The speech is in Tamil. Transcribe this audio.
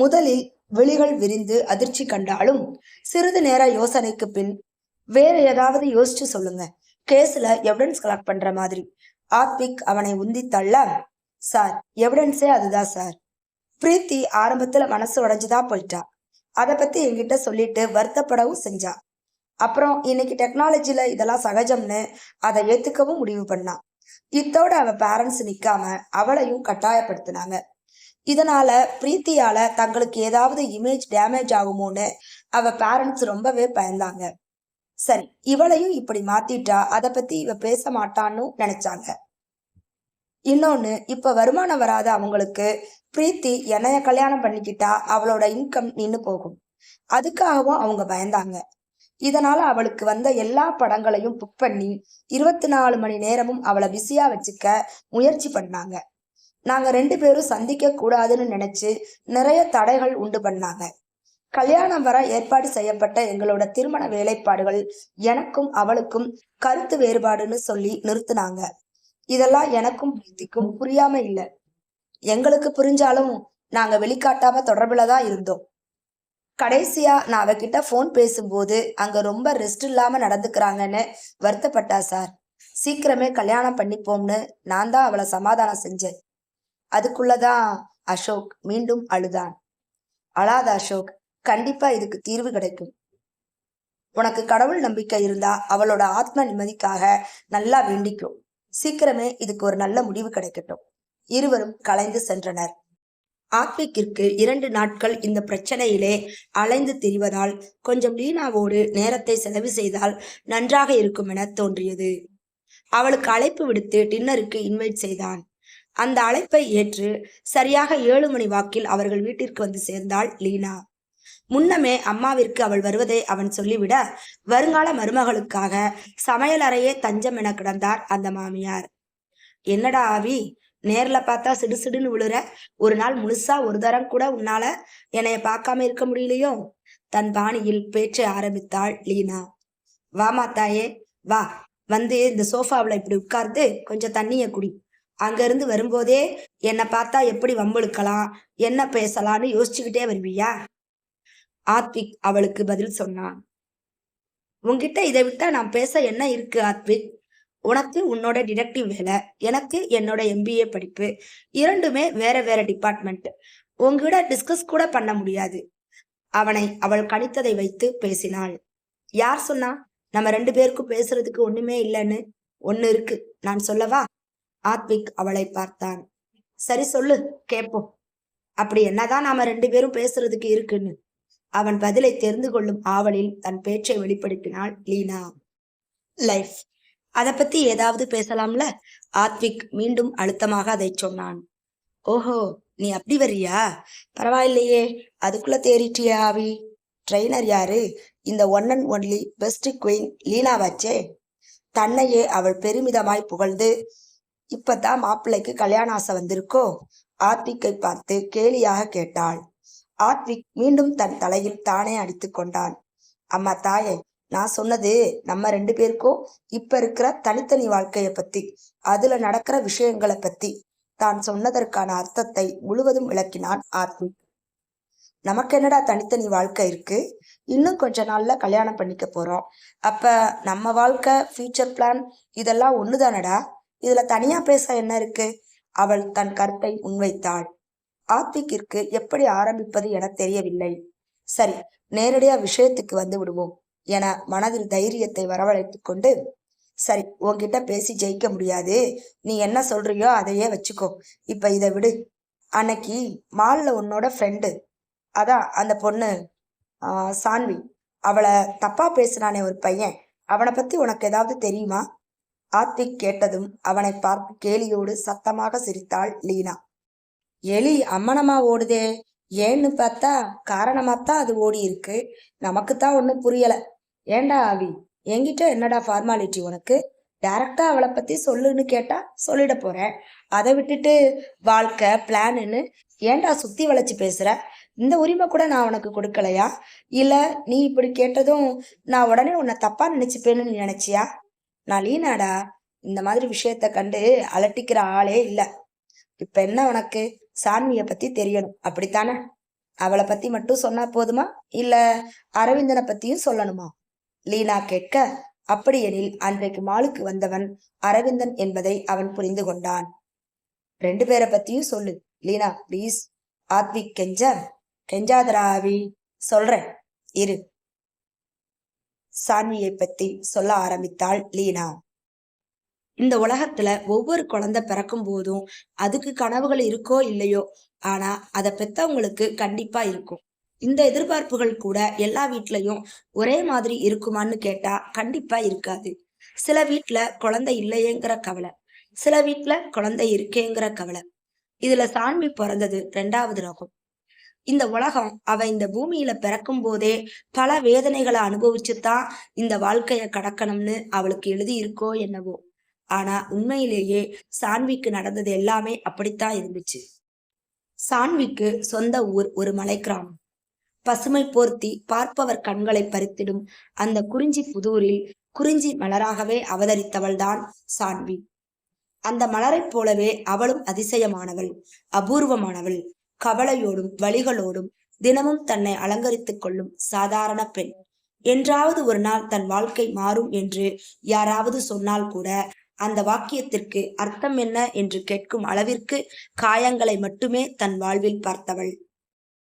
முதலில் விழிகள் விரிந்து அதிர்ச்சி கண்டாலும் சிறிது நேர யோசனைக்கு பின் வேற ஏதாவது யோசிச்சு சொல்லுங்க. கேஸ்ல எவிடன்ஸ் கலெக்ட் பண்ற மாதிரி. ஆத்விக் அவனை உந்தி தள்ள சார் எவிடன்ஸே அதுதான் சார். பிரீத்தி ஆரம்பத்துல மனசு உடைஞ்சுதான் போயிட்டா. அதை பத்தி என்கிட்ட சொல்லிட்டு வருத்தப்படவும் செஞ்சா. அப்புறம் இன்னைக்கு டெக்னாலஜில இதெல்லாம் சகஜம்னு அதை ஏத்துக்கவும் முடிவு பண்ணா. இத்தோட அவ பேரண்ட்ஸ் நிக்காம அவளையும் கட்டாயப்படுத்தினாங்க. இதனால பிரீத்தியால தங்களுக்கு ஏதாவது இமேஜ் டேமேஜ் ஆகுமோன்னு அவ பேரண்ட்ஸ் ரொம்பவே பயந்தாங்க. சரி இவளையும் இப்படி மாத்திட்டா அத பத்தி இவ பேச மாட்டான்னு நினைச்சாங்க. இன்னொன்னு இப்ப வருமானம் வராத அவங்களுக்கு பிரீத்தி என்னைய கல்யாணம் பண்ணிக்கிட்டா அவளோட இன்கம் நின்னு போகும். அதுக்காகவும் அவங்க பயந்தாங்க. இதனால அவளுக்கு வந்த எல்லா படங்களையும் புக் பண்ணி இருபத்தி நாலு மணி நேரமும் அவளை பிஸியா வச்சுக்க முயற்சி பண்ணாங்க. நாங்கள் ரெண்டு பேரும் சந்திக்க கூடாதுன்னு நினைச்சு நிறைய தடைகள் உண்டு பண்ணாங்க. கல்யாணம் வர ஏற்பாடு செய்யப்பட்ட எங்களோட திருமண வேலைப்பாடுகள் எனக்கும் அவளுக்கும் கருத்து வேறுபாடுன்னு சொல்லி நிறுத்தினாங்க. இதெல்லாம் எனக்கும் பிரீத்திக்கும் புரியாம இல்லை. எங்களுக்கு புரிஞ்சாலும் நாங்க வெளிக்காட்டாம தொடர்புல தான் இருந்தோம். கடைசியா நான் அவகிட்ட ஃபோன் பேசும்போது அங்க ரொம்ப ரெஸ்ட் இல்லாம நடந்துக்கிறாங்கன்னு வருத்தப்பட்டா சார். சீக்கிரமே கல்யாணம் பண்ணிப்போம்னு நான் தான் அவளை சமாதானம் செஞ்சேன். அதுக்குள்ளதான் அசோக் மீண்டும் அழுதான். அழாத அசோக் கண்டிப்பா இதுக்கு தீர்வு கிடைக்கும். உனக்கு கடவுள் நம்பிக்கை இருந்தா அவளோட ஆத்ம நிம்மதிக்காக நல்லா வேண்டிக்கும். சீக்கிரமே இதுக்கு ஒரு நல்ல முடிவு கிடைக்கட்டும். இருவரும் கலைந்து சென்றனர். ஆத்விக்கிற்கு இரண்டு நாட்கள் இந்த பிரச்சனையிலே அலைந்து திரிவதால் கொஞ்சம் லீனாவோடு நேரத்தை செலவு செய்தால் நன்றாக இருக்கும் என தோன்றியது. அவளுக்கு அழைப்பு விடுத்து டின்னருக்கு இன்வைட் செய்தான். அந்த அழைப்பை ஏற்று சரியாக ஏழு மணி வாக்கில் அவர்கள் வீட்டிற்கு வந்து சேர்ந்தாள் லீனா. முன்னமே அம்மாவிற்கு அவள் வருவதை அவன் சொல்லிவிட வருங்கால மருமகளுக்காக சமையலறையே தஞ்சம் என கிடந்தார் அந்த மாமியார். என்னடா ஆவி நேர்ல பார்த்தா சிடுசிடுன்னு விழுற ஒரு நாள் முழுசா ஒரு தரம் கூட உன்னால என்னைய பார்க்காம இருக்க முடியலையோ? தன் பாணியில் பேச்சை ஆரம்பித்தாள் லீனா. வாமா தாயே வா வந்து இந்த சோஃபாவில் இப்படி உட்கார்ந்து கொஞ்சம் தண்ணியை குடி. அங்கேருந்து வரும்போதே என்னை பார்த்தா எப்படி வம்பெழுக்கலாம் என்ன பேசலாம்னு யோசிச்சுக்கிட்டே வருவியா? ஆத்விக் அவளுக்கு பதில் சொன்னான். உங்ககிட்ட இதை விட்டா நான் பேச என்ன இருக்கு ஆத்விக்? உனக்கு உன்னோட டிடெக்டிவ் வேலை எனக்கு என்னோட எம்பிஏ படிப்பு இரண்டுமே வேற வேற டிபார்ட்மெண்ட் உங்ககிட்ட டிஸ்கஸ் கூட பண்ண முடியாது. அவனை அவள் கணித்ததை வைத்து பேசினாள். யார் சொன்னா நம்ம ரெண்டு பேருக்கும் பேசுறதுக்கு ஒண்ணுமே இல்லைன்னு? ஒன்னு இருக்கு நான் சொல்லவா? ஆத்விக் அவளை பார்த்தான். சரி சொல்லு கேப்போம். அப்படி என்னதான் நாம ரெண்டு பேரும் பேசுறதுக்கு இருக்குன்னு. அவன் பதிலை தெரிந்து கொள்ளும் ஆவலில் தன் பேச்சை வெளிப்படுத்தினாள் லீனா. லைஃப். அதை பத்தி ஏதாவது பேசலாம்ல? ஆத்விக் மீண்டும் அழுத்தமாக அதை சொன்னான். ஓஹோ நீ அப்படி வர்றியா? பரவாயில்லையே அதுக்குள்ள தேறிட்டியா ஆவி. ட்ரெயினர் யாரு? இந்த one and only best queen லீனாவாச்சே. தன்னையே அவள் பெருமிதமாய் புகழ்ந்து இப்பதான் மாப்பிள்ளைக்கு கல்யாண ஆசை வந்திருக்கோ? ஆத்விக்கை பார்த்து கேலியாக கேட்டாள். ஆத்விக் மீண்டும் தன் தலையில் தானே அடித்து கொண்டான். அம்மா தாயே நான் சொன்னது நம்ம ரெண்டு பேருக்கும் இப்ப இருக்கிற தனித்தனி வாழ்க்கைய பத்தி அதுல நடக்கிற விஷயங்களை பத்தி. தான் சொன்னதற்கான அர்த்தத்தை முழுவதும் விளக்கினான் ஆத்விக் நமக்கு என்னடா தனித்தனி வாழ்க்கை இருக்கு? இன்னும் கொஞ்ச நாள்ல கல்யாணம் பண்ணிக்க போறோம். அப்ப நம்ம வாழ்க்கை ஃபியூச்சர் பிளான் இதெல்லாம் ஒண்ணுதானடா? இதுல தனியா பேச என்ன இருக்கு? அவள் தன் கருத்தை முன்வைத்தாள். ஆத்விக்கிற்கு எப்படி ஆரம்பிப்பது என தெரியவில்லை. சரி நேரடியா விஷயத்துக்கு வந்து விடுவோம் என மனதில் தைரியத்தை வரவழைத்துக் கொண்டு சரி உன்கிட்ட பேசி ஜெயிக்க முடியாது. நீ என்ன சொல்றியோ அதையே வச்சுக்கோ. இப்ப இதை விடு. அன்னைக்கு மால்ல உன்னோட ஃப்ரெண்டு அதான் அந்த பொண்ணு சான்வி. அவளை தப்பா பேசினானே ஒரு பையன். அவனை பத்தி உனக்கு ஏதாவது தெரியுமா? ஆத்திக் கேட்டதும் அவனை பார்த்து கேலியோடு சத்தமாக சிரித்தாள் லீனா. எலி அம்மனமா ஓடுதே. ஏன்னு பார்த்தா காரணமாத்தான் அது ஓடி இருக்கு நமக்கு தான் ஒன்றும் புரியல. ஏண்டா ஆவி? என்கிட்ட என்னடா ஃபார்மாலிட்டி உனக்கு? டைரக்டா அவளை பத்தி சொல்லுன்னு கேட்டா சொல்லிட போறேன். அதை விட்டுட்டு வாழ்க்கை பிளான்னு ஏன்டா சுத்தி வளைச்சு பேசுற? இந்த உரிமை கூட நான் உனக்கு கொடுக்கலையா? இல்ல நீ இப்படி கேட்டதும் நான் உடனே உன்னை தப்பா நினைச்சுப்பேன்னு நீ நினைச்சியா? நான் லீனாடா இந்த மாதிரி விஷயத்த கண்டு அலட்டிக்கிற ஆளே இல்ல. இப்ப என்ன உனக்கு? சான்விய பத்தி தெரியணும். அப்படித்தானே? அவளை பத்தி மட்டும் சொன்னா போதுமா? இல்ல அரவிந்தனை பத்தியும் சொல்லணுமா? லீனா கேட்க அப்படியெனில் அன்றைக்கு மாலுக்கு வந்தவன் அரவிந்தன் என்பதை அவன் புரிந்து கொண்டான். ரெண்டு பேரை பத்தியும் சொல்லு. லீனா ப்ளீஸ் ஆத்விக் கெஞ்ச. கெஞ்சாதராவி சொல்றேன். இரு. சான்வியை பத்தி சொல்ல ஆரம்பித்தாள் லீனா. இந்த உலகத்துல ஒவ்வொரு குழந்தை பிறக்கும் போதும் அதுக்கு கனவுகள் இருக்கோ இல்லையோ ஆனா அதை பெத்தவங்களுக்கு கண்டிப்பா இருக்கும். இந்த எதிர்பார்ப்புகள் கூட எல்லா வீட்லயும் ஒரே மாதிரி இருக்குமான்னு கேட்டா கண்டிப்பா இருக்காது. சில வீட்ல குழந்தை இல்லையேங்கிற கவலை சில வீட்ல குழந்தை இருக்கேங்கிற கவலை. இதுல சான்வி பிறந்தது ரெண்டாவது ரகம். இந்த உலகம் அவ இந்த பூமியில பிறக்கும் போதே பல வேதனைகளை அனுபவிச்சுதான் இந்த வாழ்க்கைய கடக்கணும்னு அவளுக்கு எழுதி இருக்கோ என்னவோ. ஆனா உண்மையிலேயே சான்விக்கு நடந்தது எல்லாமே அப்படித்தான் இருந்துச்சு. சான்விக்கு சொந்த ஊர் ஒரு மலை கிராமம் பசுமை போர்த்தி பார்ப்பவர் கண்களை பறித்திடும் அந்த குறிஞ்சி புதூரில் குறிஞ்சி மலராகவே அவதரித்தவள்தான் சான்வி. அந்த மலரைப் போலவே அவளும் அதிசயமானவள் அபூர்வமானவள். கவலையோடும் வழிகளோடும் தினமும் தன்னை அலங்கரித்துக் கொள்ளும் சாதாரண பெண். என்றாவது ஒரு நாள் தன் வாழ்க்கை மாறும் என்று யாராவது சொன்னால் கூட அந்த வாக்கியத்திற்கு அர்த்தம் என்ன என்று கேட்கும் அளவிற்கு காயங்களை மட்டுமே தன் வாழ்வில் பார்த்தவள்.